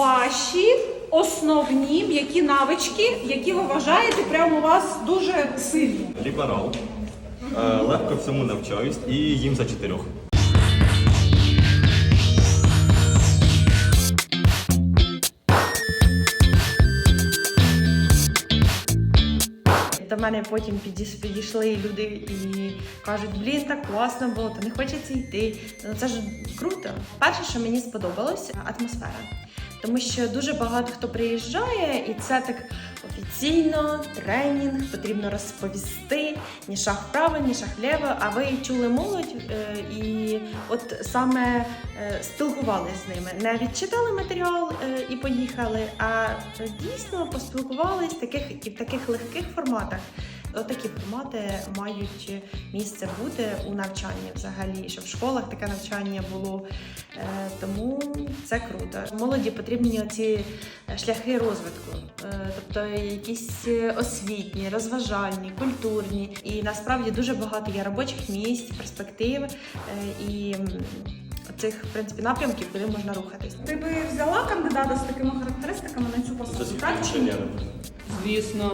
ваші основні м'які навички, які ви вважаєте прямо у вас дуже сильні. Ліберал. Е, Легко всьому навчаюсь і їм за чотирьох. До мене потім підіш- підійшли люди і кажуть, блін, так класно було, та не хочеться йти. Ну це ж круто. Перше, що мені сподобалось, атмосфера. Тому що дуже багато хто приїжджає, і це так офіційно, тренінг, потрібно розповісти ні шаг вправо, ні шаг вліво. А ви чули молодь е, і от саме е, спілкувалися з ними. Не відчитали матеріал е, і поїхали, а дійсно поспілкувались в таких і в таких легких форматах. Отакі формати мають місце бути у навчанні взагалі, щоб в школах таке навчання було. Е, Тому це круто. Молоді потрібні ці шляхи розвитку, Е, тобто якісь освітні, розважальні, культурні. І насправді дуже багато є робочих місць, перспектив е, і цих в принципі напрямків, куди можна рухатись. Ти би взяла кандидата з такими характеристиками на цю посаду? Так? Звісно.